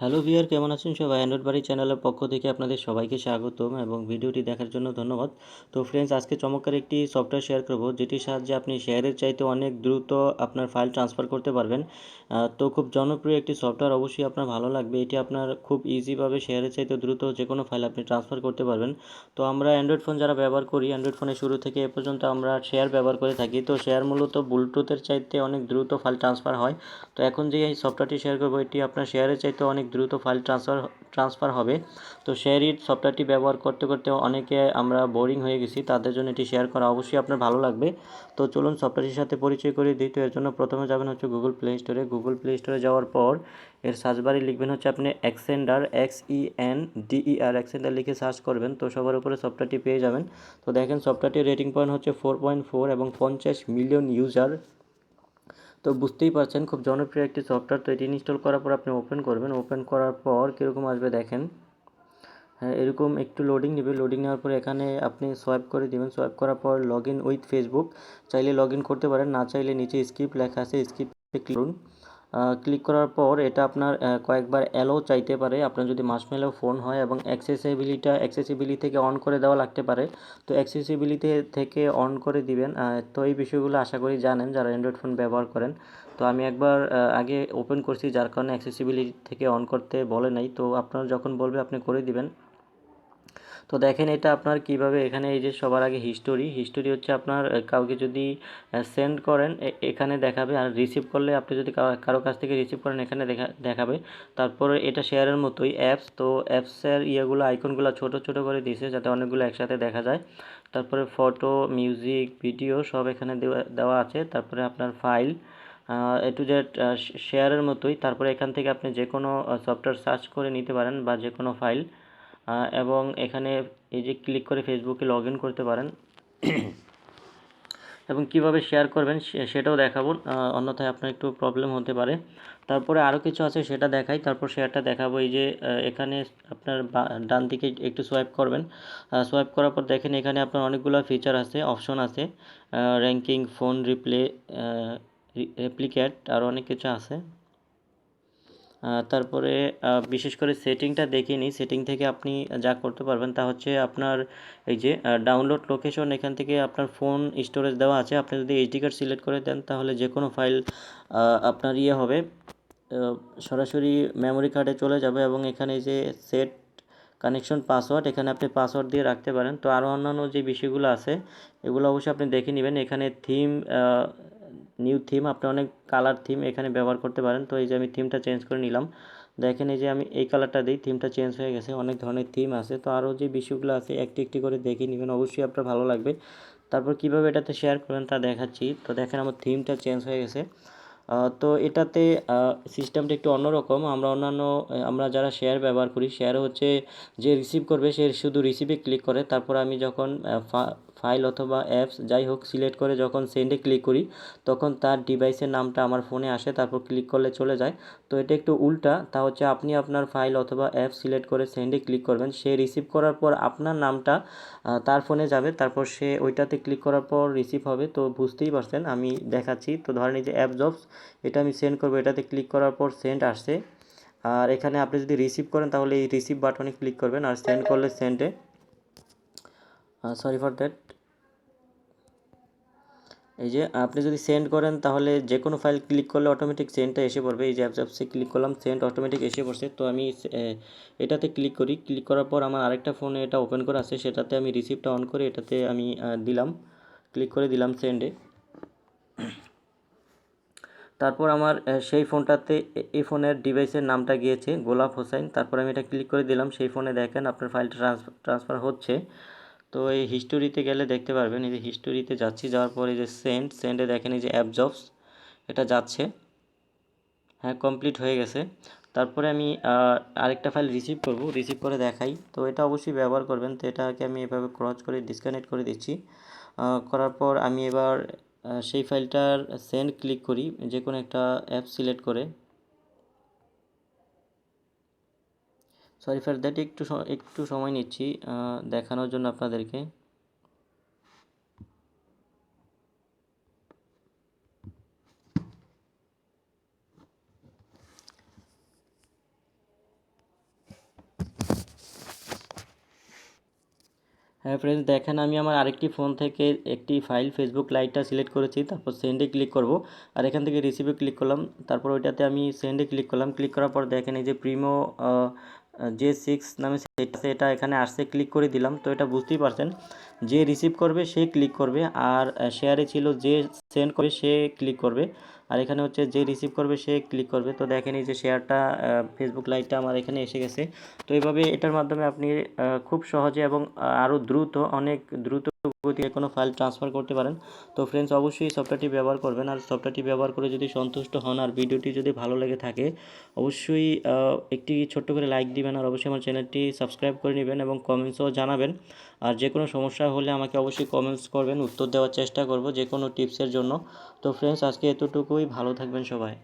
Hello ভিয়ার কেমন আছেন সবাই? অ্যান্ড্রয়েড বাড়ি চ্যানেলের পক্ষ থেকে আপনাদের সবাইকে স্বাগতম এবং ভিডিওটি দেখার জন্য ধন্যবাদ। তো ফ্রেন্ডস আজকে চমৎকার একটি সফটওয়্যার শেয়ার করব, যেটির সাহায্যে আপনি শেয়ারের চাইতে অনেক দ্রুত আপনার ফাইল ট্রান্সফার করতে পারবেন। তো খুব জনপ্রিয় একটি সফটওয়্যার অবশ্যই আপনার ভালো লাগবে। এটি আপনার খুব ইজিভাবে শেয়ারের চাইতে দ্রুত যে কোনো ফাইল আপনি ট্রান্সফার করতে পারবেন। তো আমরা অ্যান্ড্রয়েড ফোন যারা ব্যবহার করি অ্যান্ড্রয়েড ফোনের শুরু থেকে এ পর্যন্ত আমরা শেয়ার ব্যবহার করে থাকি। তো শেয়ার মূলত ব্লুটুথের চাইতে অনেক দ্রুত ফাইল ট্রান্সফার হয়। তো এখন যে এই সফটওয়্যারটি শেয়ার করব, এটি আপনার শেয়ারের চাইতে অনেক দ্রুত ফাইল ট্রান্সফার ট্রান্সফার হবে। তো শেয়ার ইট সফটওয়্যারটি ব্যবহার করতে করতে অনেকে আমরা বোরিং হয়ে গেছি, তাদের জন্য এটি শেয়ার করা অবশ্যই আপনার ভালো লাগবে। তো চলুন সফটওয়্যারটির সাথে পরিচয় করে দিই তো এর জন্য প্রথমে যাবেন হচ্ছে গুগল প্লে স্টোরে গুগল প্লে স্টোরে যাওয়ার পর এর সার্চ বারে লিখবেন হচ্ছে আপনি Xender X E N D E R Xender লিখে সার্চ করবেন। তো সবার উপরে সফটওয়্যারটি পেয়ে যাবেন। তো দেখেন সফটওয়্যারটির রেটিং পয়েন্ট হচ্ছে ফোর পয়েন্ট ফোর এবং পঞ্চাশ মিলিয়ন ইউজার তো বুঝতেই পারছেন, খুব জনপ্রিয় একটি সফটওয়্যার তো এটি ইনস্টল করার পর আপনি ওপেন করবেন। ওপেন করার পর কীরকম আসবে দেখেন। হ্যাঁ এরকম একটু লোডিং নেবে। লোডিং নেওয়ার পর এখানে আপনি সোয়াইপ করে দেবেন। সোয়াইপ করার পর লগ ইন উইথ ফেসবুক চাইলে লগ ইন করতে পারেন। না চাইলে নিচে স্কিপ লেখা আছে। স্কিপে ক্লিক করুন। ক্লিক করার পর এটা আপনার কয়েকবার অ্যালো চাইতে পারে। আপনার যদি মাসমেলো ফোন হয় এবং অ্যাক্সেসিবিলিটা অ্যাক্সেসিবিলিটি থেকে অন করে দেওয়া লাগতে পারে, তো অ্যাক্সেসিবিলিটি থেকে অন করে দিবেন। তো এই বিষয়গুলো আশা করি জানেন যারা অ্যান্ড্রয়েড ফোন ব্যবহার করেন। তো আমি একবার আগে ওপেন করছি, যার কারণে অ্যাক্সেসিবিলিটি থেকে অন করতে বলে নাই। তো আপনার যখন বলবে, আপনি করে দিবেন। তো দেখেন এটা আপনার কীভাবে এখানে এই যে সবার আগে হিস্টোরি হিস্টোরি হচ্ছে আপনার কাউকে যদি সেন্ড করেন এখানে দেখাবে আর রিসিভ করলে আপনি যদি কারো- কাছ থেকে রিসিভ করেন, এখানে দেখা, দেখাবে। তারপরে এটা শেয়ারের মতোই অ্যাপস তো অ্যাপসের ইয়েগুলো আইকনগুলো ছোট ছোট করে দিয়েছে যাতে অনেকগুলো একসাথে দেখা যায়। তারপরে ফটো মিউজিক ভিডিও সব এখানে দেওয়া দেওয়া আছে। তারপরে আপনার ফাইল এ টু জেড শেয়ারের মতোই। তারপরে এখান থেকে আপনি যে কোনো সফটওয়্যার সার্চ করে নিতে পারেন বা যে কোনো ফাইল এবং এখানে এই যে ক্লিক করে ফেসবুকে লগ ইন করতে পারেন। এবং কীভাবে শেয়ার করবেন সেটাও দেখাবো। অন্যথায় আপনার একটু প্রবলেম হতে পারে। তারপরে আরও কিছু আছে, সেটা দেখাই। তারপর শেয়ারটা দেখাবো। এই যে এখানে আপনার ডান দিকে একটু সোয়াইপ করবেন। সোয়াইপ করার পর দেখেন এখানে আপনার অনেকগুলো ফিচার আছে অপশন আছে। র্যাঙ্কিং ফোন রিপ্লে রেপ্লিকেট আর অনেক কিছু আছে। তারপরে বিশেষ করে সেটিংটা দেখে নিই। সেটিং থেকে আপনি যা করতে পারবেন তা হচ্ছে আপনার এই যে ডাউনলোড লোকেশন এখান থেকে আপনার ফোন স্টোরেজ দেওয়া আছে। আপনি যদি এইচডি কার্ড সিলেক্ট করে দেন তাহলে যে কোনো ফাইল আপনার ইয়ে হবে। সরাসরি মেমোরি কার্ডে চলে যাবে এবং এখানে যে সেট কানেকশন পাসওয়ার্ড এখানে আপনি পাসওয়ার্ড দিয়ে রাখতে পারেন। তো আরও অন্যান্য যে বিষয়গুলো আছে, এগুলো অবশ্যই আপনি দেখে নেবেন। এখানে থিম নিউ থিম আপনি অনেক কালার থিম এখানে ব্যবহার করতে পারেন। তো এই যে আমি থিমটা চেঞ্জ করে নিলাম। দেখেন এই যে আমি এই কালারটা দিই থিমটা চেঞ্জ হয়ে গেছে, অনেক ধরনের থিম আছে। তো আরও যে বিষয়গুলো আছে, একটি একটি করে দেখে নেবেন, অবশ্যই আপনার ভালো লাগবে। তারপর কীভাবে এটাতে শেয়ার করবেন তা দেখাচ্ছি। তো দেখেন আমার থিমটা চেঞ্জ হয়ে গেছে। তো এটাতে সিস্টেমটা একটু অন্যরকম। আমরা অন্যান্য, আমরা যারা শেয়ার ব্যবহার করি শেয়ার হচ্ছে যে রিসিভ করবে, সে শুধু রিসিভে ক্লিক করে। তারপর আমি যখন ফাইল অথবা অ্যাপস যাই হোক সিলেক্ট করে যখন সেন্ডে ক্লিক করি, তখন তার ডিভাইসের নামটা আমার ফোনে আসে, তারপর ক্লিক করলে চলে যায়। তো এটা একটু উল্টা, তা হচ্ছে আপনি আপনার ফাইল অথবা অ্যাপ সিলেক্ট করে সেন্ডে ক্লিক করবেন। সে রিসিভ করার পর আপনার নামটা তার ফোনে যাবে, তারপর সে ওইটাতে ক্লিক করার পর রিসিভ হবে। তো বুঝতেই পারছেন, আমি দেখাচ্ছি। তো ধরেন এই যে অ্যাপ জবস, এটা আমি সেন্ড করব, এটাতে ক্লিক করার পর সেন্ড আসছে। আর এখানে আপনি যদি রিসিভ করেন, তাহলে এই রিসিভ বাটনে ক্লিক করবেন, আর সেন্ড করলে সেন্ডে সরি ফর দ্যাট এই যে আপনি যদি সেন্ড করেন, তাহলে যে কোনো ফাইল ক্লিক করলে অটোমেটিক সেন্ডটা এসে পড়বে। এই যে অ্যাপস অ্যাপসে ক্লিক করলাম সেন্ড অটোমেটিক এসে পড়ছে। তো আমি এটাতে ক্লিক করি। ক্লিক করার পর আমার আরেকটা ফোনে এটা ওপেন করা আছে সেটাতে আমি রিসিপ্টটা অন করে এটাতে আমি দিলাম। ক্লিক করে দিলাম সেন্ডে তারপর আমার সেই ফোনটাতে এই ফোনের ডিভাইসের নামটা গিয়েছে, গোলাপ হোসাইন তারপর আমি এটা ক্লিক করে দিলাম। সেই ফোনে দেখেন আপনার ফাইলটা ট্রান্সফার হচ্ছে। তো এই হিস্টোরিতে গেলে দেখতে পারবেন, এই যে হিস্টোরিতে যাচ্ছি, যাওয়ার পর যে সেন্ড সেন্ডে দেখেন এই যে অ্যাপ জবস এটা যাচ্ছে। হ্যাঁ কমপ্লিট হয়ে গেছে। তারপরে আমি আরেকটা ফাইল রিসিভ করব রিসিভ করে দেখাই। তো এটা অবশ্যই ব্যবহার করবেন। তো এটাকে আমি এভাবে ক্রস করে ডিসকানেক্ট করে দিচ্ছি। করার পর আমি এবার সেই ফাইলটার সেন্ড ক্লিক করি যে কোনো একটা অ্যাপ সিলেক্ট করে। সরি ফর দ্যাট একটু একটু সময় নিচ্ছি দেখানোর জন্য আপনাদেরকে। হ্যাঁ ফ্রেন্ডস দেখেন আমি আমার আরেকটি ফোন থেকে একটি ফাইল ফেসবুক লাইটটা সিলেক্ট করেছি, তারপর সেন্ডে ক্লিক করব। আর এখান থেকে রিসিভে ক্লিক করলাম, তারপর ওইটাতে আমি সেন্ডে ক্লিক করলাম। ক্লিক করার পর দেখেন এই যে প্রিমো জে সিক্স নামে এটা এখানে আসছে ক্লিক করে দিলাম। তো এটা বুঝতেই পারছেন, যে রিসিভ করবে, সে ক্লিক করবে। আর শেয়ারে ছিল যে সেন্ড করবে, সে ক্লিক করবে। আর এখানে হচ্ছে যে রিসিভ করবে, সে ক্লিক করবে। তো দেখেন এই যে শেয়ারটা ফেসবুক লাইটটা আমার এখানে এসে গেছে। তো এইভাবে এটার মাধ্যমে আপনি খুব সহজে এবং আরও দ্রুত, অনেক দ্রুত গতিতে কোনো ফাইল ট্রান্সফার করতে পারেন। তো ফ্রেন্ডস অবশ্যই সফটওয়্যারটি ব্যবহার করবেন। আর সফটওয়্যারটি ব্যবহার করে যদি সন্তুষ্ট হন আর ভিডিওটি যদি ভালো লেগে থাকে, অবশ্যই একটি ছোট্ট করে লাইক দিবেন আর অবশ্যই আমার চ্যানেলটি সাবস্ক্রাইব করে নেবেন এবং কমেন্টসও জানাবেন। আর যে কোনো সমস্যা হলে আমাকে অবশ্যই কমেন্টস করবেন, উত্তর দেওয়ার চেষ্টা করব যে কোনো টিপসের জন্য। তো ফ্রেন্ডস আজকে এতটুকুই। ভালো থাকবেন সবাই।